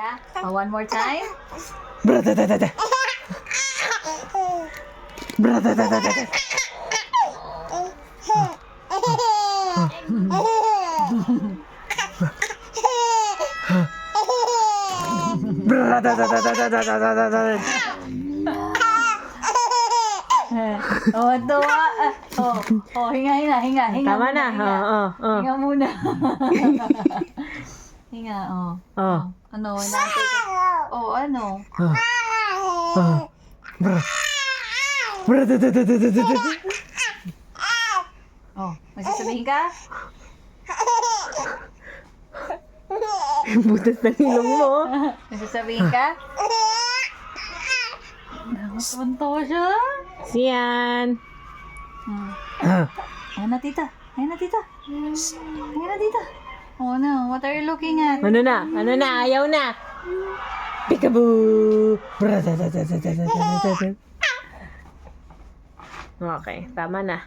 Yeah? Oh, one more time? Bra-da-da-da-da. Bra-da-da-da-da. Bra-da-da-da-da-da-da-da-da. oh, tuwa. Ah, Oh, oh, hinga, hinga, hinga. hinga Tama muna, na. Hinga. Oo, oo, oo. Hinga muna. hinga, oh. Oh. Ano, inaantay ka. Oh, ano? Oh. Oh. Bra. Bra-da-da-da-da-da-da. Oh, magsasabihin ka? Butas ng ilong mo. Magsasabihin ka? Nakakatawa siya. Siyan. Hmm. Ah. Ayan na, tita. Ayan na, tita. Ayan na, tita. Oh no, what are you looking at? Ano na? Ano na? Ayaw na! Peekaboo! Okay, tama na.